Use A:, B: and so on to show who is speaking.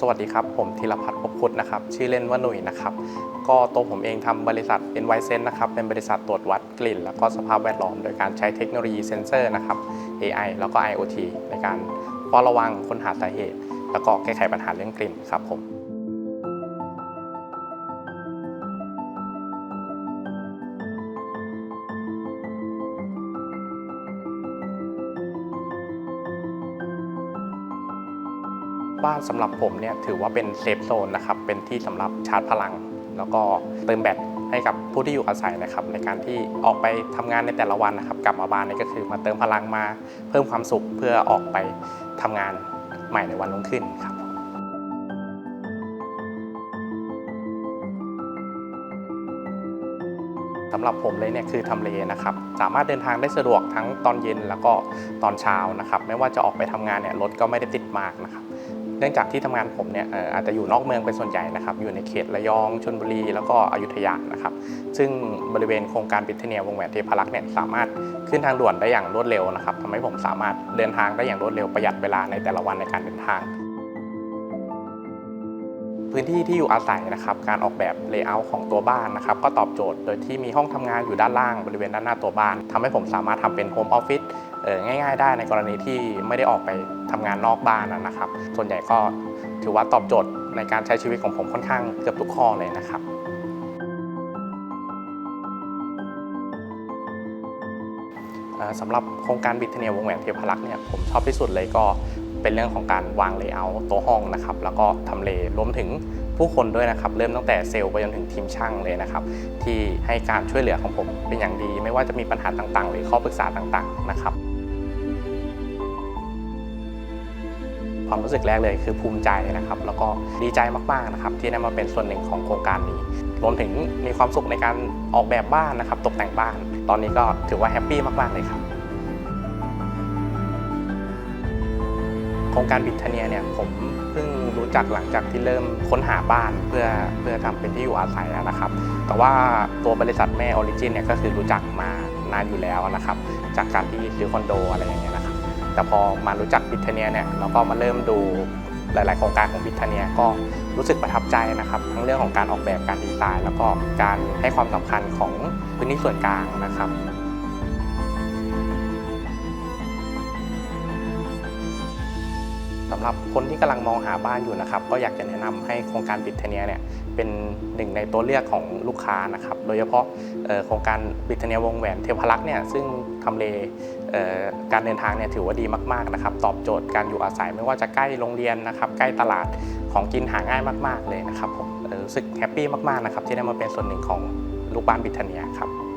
A: สวัสดีครับ ผมธีรพัฒน์พบพุทธนะครับ ชื่อเล่นว่าหนุ่ยนะครับ ก็ตัวผมเองทำบริษัทเป็นไวเซนนะครับ เป็นบริษัทตรวจวัดกลิ่น แล้วก็สภาพแวดล้อม โดยการใช้เทคโนโลยีเซนเซอร์นะครับ AI แล้วก็ IoT ในการเฝ้าระวังค้นหาสาเหตุ แล้วก็แก้ไขปัญหาเรื่องกลิ่นครับผม บ้านสำหรับผมเนี่ยถือว่าเป็นเซฟโซนนะครับเป็นที่สำหรับชาร์จพลัง แล้วก็เติมแบตให้กับผู้ที่อยู่อาศัยนะครับ ในการที่ออกไปทำงานในแต่ละวันนะครับ กลับมาบ้านนี่ก็คือมาเติมพลังมาเพิ่มความสุขเพื่อออกไปทำงานใหม่ในวันรุ่งขึ้นครับสำหรับผมเลยเนี่ยคือทำเลนะครับ สามารถเดินทางได้สะดวกทั้งตอนเย็นแล้วก็ตอนเช้านะครับ ไม่ว่าจะออกไปทำงานเนี่ยรถก็ไม่ได้ติดมากนะครับ เนื่องจากที่ทำงานผมเนี่ยอาจจะอยู่นอกเมืองเป็นส่วนใหญ่นะครับ อยู่ในเขตระยองชลบุรี แล้วก็อยุธยานะครับ ซึ่งบริเวณโครงการบิทเนียวงแหวนเทพารักษ์เนี่ยสามารถขึ้นทางด่วนได้อย่างรวดเร็วนะครับทำให้ผมสามารถเดินทางได้อย่างรวดเร็วประหยัดเวลาในแต่ละวันในการเดินทางพื้นที่ที่อยู่อาศัยนะครับ การออกแบบเลเยอร์ของตัวบ้านนะครับ ก็ตอบโจทย์ โดยที่มีห้องทำงานอยู่ด้านล่างบริเวณด้านหน้าตัวบ้านทำให้ผมสามารถทำเป็นโฮมออฟฟิศ ง่าย ๆ ได้ในกรณีที่ไม่ได้ออกไปทำงานนอกบ้านนะครับ ส่วนใหญ่ก็ถือว่าตอบโจทย์ในการใช้ชีวิตของผมค่อนข้างเกือบทุกข้อเลยนะครับสำหรับโครงการบิทเนียวงแหวนเทพารักษ์เนี่ยผมชอบที่สุดเลยก็เป็นเรื่องของการวางเลเยอร์ตัวห้องนะครับ แล้วก็ทำเลรวมถึงผู้คนด้วยนะครับ เริ่มตั้งแต่เซลล์ไปจนถึงทีมช่างเลยนะครับ ที่ให้การช่วยเหลือของผมเป็นอย่างดี ไม่ว่าจะมีปัญหาต่างๆ หรือข้อปรึกษาต่างๆนะครับ ความรู้สึกแรกเลยคือภูมิใจนะครับ แล้วก็ดีใจมากๆนะครับ ที่ได้มาเป็นส่วนหนึ่งของโครงการนี้รวมถึงมีความสุขในการออกแบบบ้านนะครับ ตกแต่งบ้าน ตอนนี้ก็ถือว่าแฮปปี้มากๆเลยครับโครงการบิทเนียเนี่ยผมเพิ่งรู้จักหลังจากที่เริ่มค้นหาบ้านเพื่อเพื่อทำเป็นที่อยู่อาศัยนะครับ แต่ว่าตัวบริษัทแม่ออริจินเนี่ยก็คือรู้จักมานานอยู่แล้วนะครับ จากการที่ซื้อคอนโดอะไรอย่างเงี้ยนะครับ แต่พอมารู้จักบิทเนียเนี่ยเราก็มาเริ่มดูหลาย ๆ โครงการของบิทเนียก็รู้สึกประทับใจนะครับ ทั้งเรื่องของการออกแบบการดีไซน์ แล้วก็การให้ความสำคัญของพื้นที่ส่วนกลางนะครับ สำหรับคนที่กำลังมองหาบ้านอยู่นะครับ ก็อยากจะแนะนำให้โครงการบิทเนียเนี่ยเป็นหนึ่งในตัวเลือกของลูกค้านะครับ โดยเฉพาะโครงการบิทเนียวงแหวนเทพรักษ์เนี่ยซึ่งทำเลการเดินทางเนี่ยถือว่าดีมากๆนะครับ ตอบโจทย์การอยู่อาศัยไม่ว่าจะใกล้โรงเรียนนะครับใกล้ตลาดของกินหาง่ายมาก ๆเลยนะครับผมรู้สึกแฮปปี้มากๆนะครับที่ได้มาเป็นส่วนหนึ่งของลูกบ้านบิทเนียครับ